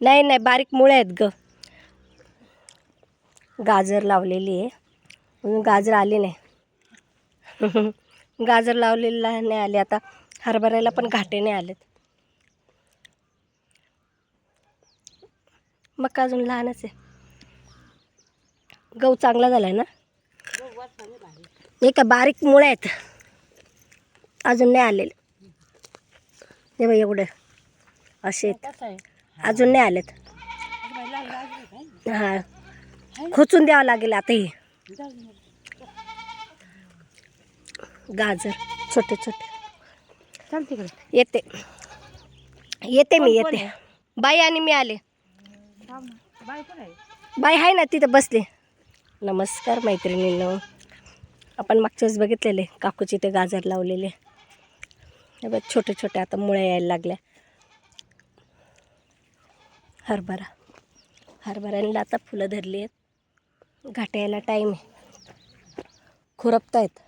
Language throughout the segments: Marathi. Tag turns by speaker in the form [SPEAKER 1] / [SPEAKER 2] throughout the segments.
[SPEAKER 1] नाही नाही बारीक मुळे आहेत ग. गाजर लावलेली आहे. म्हणून गाजर आली नाही. गाजर लावलेला नाही आले आता हरभऱ्याला पण घाटे नाही आलेत. मग अजून लहानच आहे. गहू चांगला झाला आहे ना? हे का बारीक मुळे आहेत. अजून नाही आलेले. हे बघ एवढं. असे अजून नाही आलेत. हां. खोचून द्यावं लागेल आता हे. गाजर छोटे छोटे. येते. येते मी येते. बाई आणि मी आले. बाई आहे? ना तिथं बसले. नमस्कार मैत्रिणींनो. आपण मागच्या वेळेस बघितलेले काकूचे ते गाजर लावलेले. बघ छोटे छोटे आता मुळे यायला लागल्या. हरभरा. हरभऱ्याला आता फुलं धरली आहेत. घाटे यायला टाईम आहे. खुरपतायत.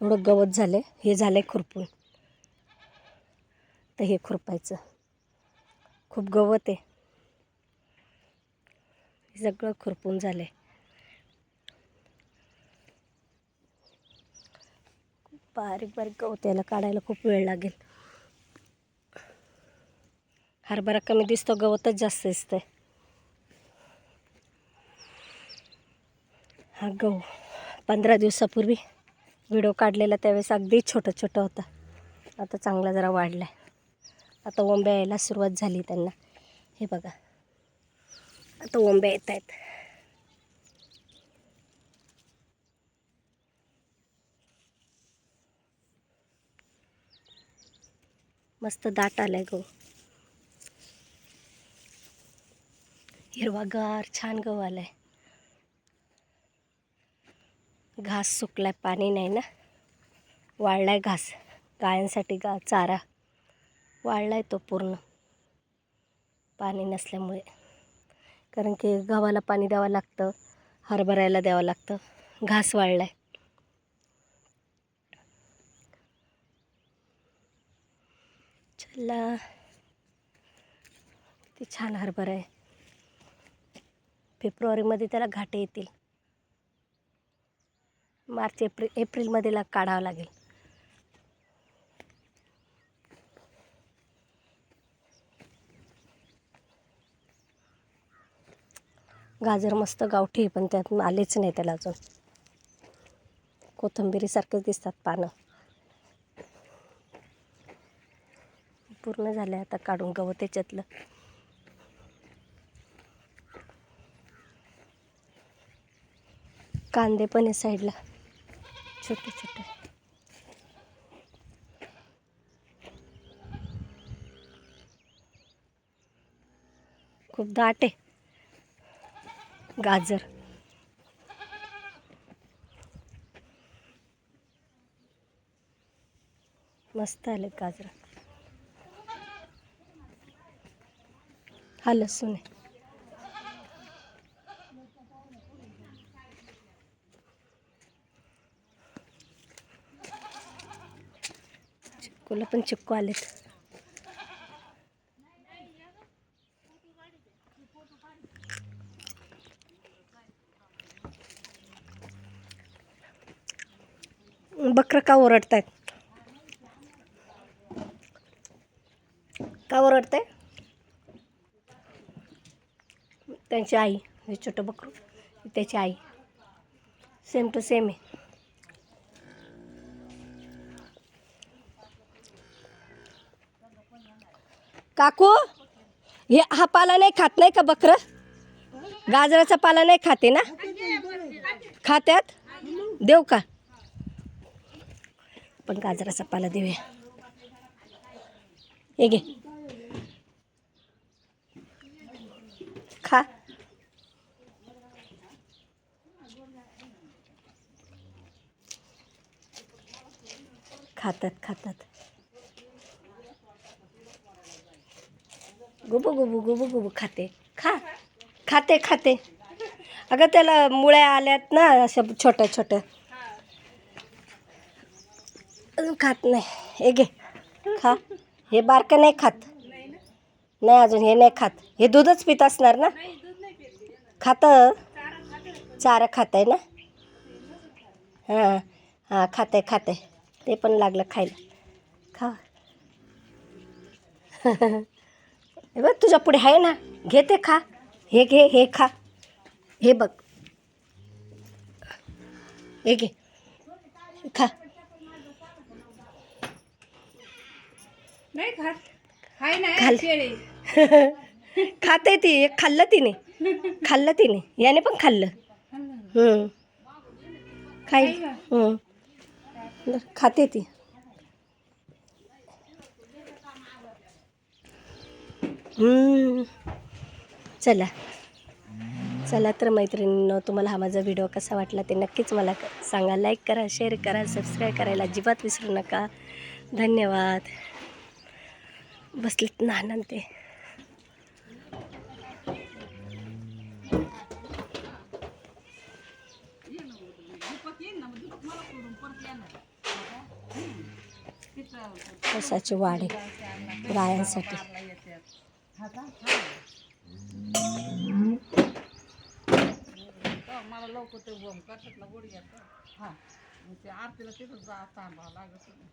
[SPEAKER 1] एवढं गवत झालं हे झालं खुरपून. तर हे खुरपायचं. खूप गवत आहे. हे सगळं खुरपून झालं आहे बारीक बारीक गवत याला काढायला खूप वेळ लागेल. हरभरा कमी दिसतो गवतच जास्त दिसतंय. हा गहू पंधरा दिवसापूर्वी व्हिडिओ काढलेला त्यावेळेस अगदी छोटं छोटं होतं. आता चांगला जरा वाढला आहे आता ओंब्या यायला सुरुवात झाली त्यांना. हे बघा. आता ओंब्या येत आहेत मस्त दाट आलाय गहू हिरवागार छान गहू आलाय. घास सुकलाय पाणी नाही ना? वाळलाय घास. गायांसाठी गा चारा. वाळलाय तो पूर्ण. पाणी नसल्यामुळे. कारण की गव्हाला पाणी द्यावं लागतं हरभऱ्याला द्यावं लागतं. घास वाळलाय. ला. किती छान हरभरा आहे. फेब्रुवारीमध्ये त्याला घाटे येतील. मार्च एप्रिल एप्रिलमध्ये ला काढावं लागेल. गाजर मस्त गावठी आहे, पण त्यात आलेच नाही त्याला अजून. कोथिंबिरीसारखेच दिसतात पानं. पूर्ण झालं आता काढून गवत त्याच्यातलं. कांदे पण आहे साईडला. छोटे छोटे. खूप दाट आहे. गाजर. मस्त आले गाजर. हा लसूण आहे चिक्कूला पण चिक्कू आलेत. बकरं का ओरडत आहेत का ओरडत आहे त्यांची आई हे छोटं बकरू त्याची आई. सेम टू सेम आहे. काकू हे हा पाला नाही खात नाही का बकर? गाजराचा पाला नाही खाते ना? खात्यात? देऊ का? पण गाजराचा पाला देऊया. हे घे खा खातात खातात. गुबू गुबू गुबू गुबू खाते. खा खाते खाते. अगं त्याला मुळ्या आल्यात ना अशा छोट्या छोट्या. अजून खात नाही. हे घे. खा. हे बारकं नाही खात. नाही अजून हे नाही खात. हे दूधच पित असणार ना? खातं. चारा खात आहे ना? हां हां खात आहे खात आहे ते पण लागलं खायला. खा. हे बघ तुझ्या पुढे आहे ना. घे ते खा. हे घे हे खा. हे बघ. हे घे. खा.
[SPEAKER 2] नाही खात.
[SPEAKER 1] खाल.
[SPEAKER 2] नाही
[SPEAKER 1] खाते ती. खाल्लं तिने. खाल्लं तिने. याने पण खाल्लं. हम्म. खाईल. खाते ती. हम्म. चला. चला तर मैत्रिणींनो तुम्हाला हा माझा व्हिडिओ कसा वाटला ते नक्कीच मला क- सांगा. लाईक करा शेअर करा सबस्क्राईब करायला अजिबात विसरू नका. धन्यवाद. बसलेत नाहन ते. कसाची वाढ आहे गायांसाठी.
[SPEAKER 2] मला लवकर ते करतात ना गोडी हां. ते आरतीला तिथं जा थांबावं लागत